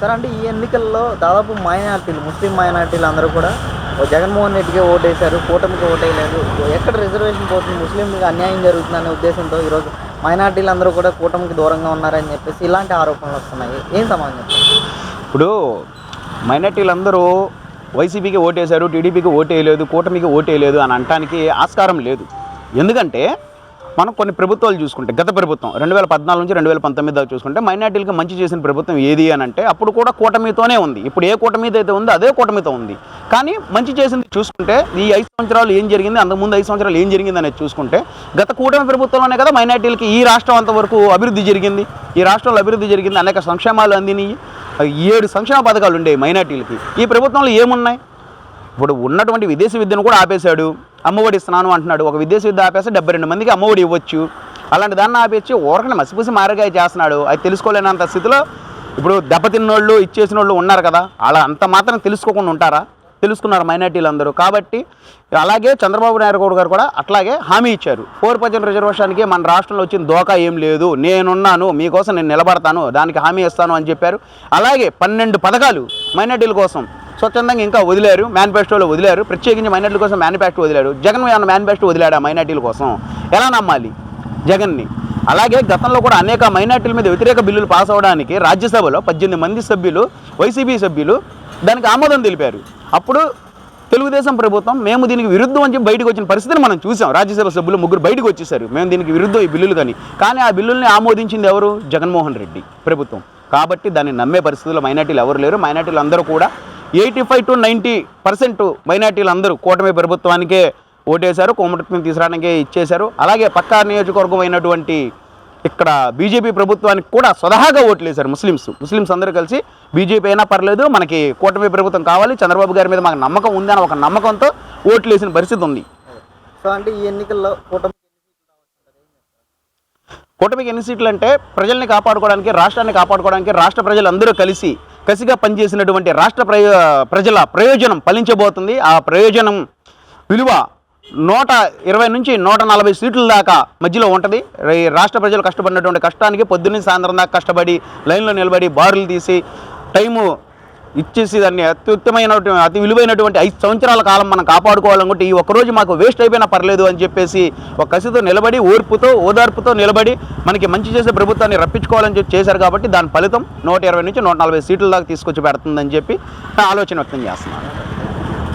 Sir అంటే ఈ ఎన్నికల్లో దాదాపు మైనార్టీలు ముస్లిం మైనార్టీలు అందరూ కూడా ఓ జగన్మోహన్ రెడ్డికి ఓటేశారు కూటమికి ఓటేయలేదు. ఎక్కడ రిజర్వేషన్ పోతుంది? ముస్లింలకు అన్యాయం జరుగుతుందనే ఉద్దేశంతో ఈరోజు మైనార్టీలు అందరూ కూడా కూటమికి దూరంగా ఉన్నారని చెప్పేసి ఇలాంటి ఆరోపణలు వస్తున్నాయి. ఏం సమాధానం ఇప్పుడు మైనార్టీలు అందరూ వైసీపీకి ఓటేశారు టీడీపీకి ఓటేయలేదు కూటమికి ఓటేయలేదు అని అనటానికి ఆస్కారం లేదు. ఎందుకంటే మనం కొన్ని ప్రభుత్వాలు చూసుకుంటే గత ప్రభుత్వం రెండు వేల పద్నాలుగు నుంచి రెండు వేల పంతొమ్మిది దాకా చూసుకుంటే మైనార్టీలకు మంచి చేసిన ప్రభుత్వం ఏది అని అంటే అప్పుడు కూడా కూటమితోనే ఉంది. ఇప్పుడు ఏ కూటమితో అయితే ఉందో అదే కూటమితో ఉంది. కానీ మంచి చేసింది చూసుకుంటే ఈ ఐదు సంవత్సరాలు ఏం జరిగింది అంతకుముందు ఐదు సంవత్సరాలు ఏం జరిగింది అనేది చూసుకుంటే గత కూటమి ప్రభుత్వంలోనే కదా మైనార్టీలకి ఈ రాష్ట్రం అంతవరకు అభివృద్ధి జరిగింది. ఈ రాష్ట్రంలో అభివృద్ధి జరిగింది అనేక సంక్షేమాలు అందినాయి. ఏడు సంక్షేమ పథకాలు ఉండేవి మైనార్టీలకి. ఈ ప్రభుత్వంలో ఏమున్నాయి? ఇప్పుడు ఉన్నటువంటి విదేశీ విద్యను కూడా ఆపేశాడు. అమ్మఒడి ఇస్తున్నాను అంటున్నాడు. ఒక విదేశీ విద్య ఆపేస్తే డెబ్బై రెండు మందికి అమ్మఒడి ఇవ్వచ్చు. అలాంటి దాన్ని ఆపేసి ఓరకని మసిపూసి మారగాయ చేస్తున్నాడు. అది తెలుసుకోలేనంత స్థితిలో ఇప్పుడు దెబ్బతిన్నోళ్ళు ఇచ్చేసిన వాళ్ళు ఉన్నారు కదా. అలా అంత మాత్రం తెలుసుకోకుండా ఉంటారా? తెలుసుకున్నారు మైనార్టీలు అందరూ కాబట్టి అలాగే చంద్రబాబు నాయుడు గౌడ్ గారు కూడా అట్లాగే హామీ ఇచ్చారు. ఫోర్ పర్సెంట్ రిజర్వేషన్కి మన రాష్ట్రంలో వచ్చిన దోకా ఏం లేదు. నేనున్నాను మీకోసం నేను నిలబడతాను దానికి హామీ ఇస్తాను అని చెప్పారు. అలాగే పన్నెండు పథకాలు మైనార్టీల కోసం స్వచ్ఛందంగా ఇంకా వదిలేరు మేనిఫెస్టోలో వదిలేరు. ప్రత్యేకించి మైనార్టీల కోసం మేనిఫెస్టో వదిలాడు జగన్ ఏమన్నా మేనిఫెస్టో వదిలాడు మైనార్టీల కోసం? ఎలా నమ్మాలి జగన్ని? అలాగే గతంలో కూడా అనేక మైనార్టీల మీద వ్యతిరేక బిల్లులు పాస్ అవడానికి రాజ్యసభలో పద్దెనిమిది మంది సభ్యులు వైసీపీ సభ్యులు దానికి ఆమోదం తెలిపారు. అప్పుడు తెలుగుదేశం ప్రభుత్వం మేము దీనికి విరుద్ధం అని చెప్పి బయటకు వచ్చిన పరిస్థితిని మనం చూసాం. రాజ్యసభ సభ్యులు ముగ్గురు బయటకు వచ్చేసారు. మేము దీనికి విరుద్ధం ఈ బిల్లులు కానీ కానీ ఆ బిల్లుల్ని ఆమోదించింది ఎవరు? జగన్మోహన్ రెడ్డి ప్రభుత్వం. కాబట్టి దాన్ని నమ్మే పరిస్థితుల్లో మైనార్టీలు ఎవరు లేరు. మైనార్టీలు అందరూ కూడా eighty five to ninety percent మైనార్టీలు అందరూ కూటమి ప్రభుత్వానికే ఓటేశారు కోమటిని తీసుకురావడానికే ఇచ్చేశారు. అలాగే పక్కా నియోజకవర్గం అయినటువంటి ఇక్కడ బీజేపీ ప్రభుత్వానికి కూడా స్వతహాగా ఓట్లేశారు ముస్లిమ్స్. ముస్లిమ్స్ అందరూ కలిసి బీజేపీ అయినా పర్లేదు మనకి కూటమి ప్రభుత్వం కావాలి. చంద్రబాబు గారి మీద మాకు నమ్మకం ఉందని ఒక నమ్మకంతో ఓట్లేసిన పరిస్థితి ఉంది. సో అంటే ఈ ఎన్నికల్లో కూటమి కూటమికి ఎన్ని సీట్లు అంటే ప్రజల్ని కాపాడుకోవడానికి రాష్ట్రాన్ని కాపాడుకోవడానికి రాష్ట్ర ప్రజలందరూ కలిసి కసిగా పనిచేసినటువంటి రాష్ట్ర ప్రయో ప్రజల ప్రయోజనం ఫలించబోతుంది. ఆ ప్రయోజనం విలువ నూట ఇరవై నుంచి నూట నలభై సీట్ల దాకా మధ్యలో ఉంటుంది. రాష్ట్ర ప్రజలు కష్టపడినటువంటి కష్టానికి పొద్దున్నే సాయంత్రం దాకా కష్టపడి లైన్లో నిలబడి బారులు తీసి టైము ఇచ్చేసి దాన్ని అత్యుత్తమైనటువంటి అతి విలువైనటువంటి ఐదు సంవత్సరాల కాలం మనం కాపాడుకోవాలనుకుంటే ఈ ఒక్కరోజు మాకు వేస్ట్ అయిపోయినా పర్లేదు అని చెప్పేసి ఒక కసితో నిలబడి ఓర్పుతో ఓదార్పుతో నిలబడి మనకి మంచి చేసే ప్రభుత్వాన్ని రప్పించుకోవాలని చెప్పి చేశారు కాబట్టి దాని ఫలితం నూట ఇరవై నుంచి నూట నలభై సీట్ల దాకా తీసుకొచ్చి పెడుతుందని చెప్పి ఆలోచన వ్యక్తం చేస్తున్నాను.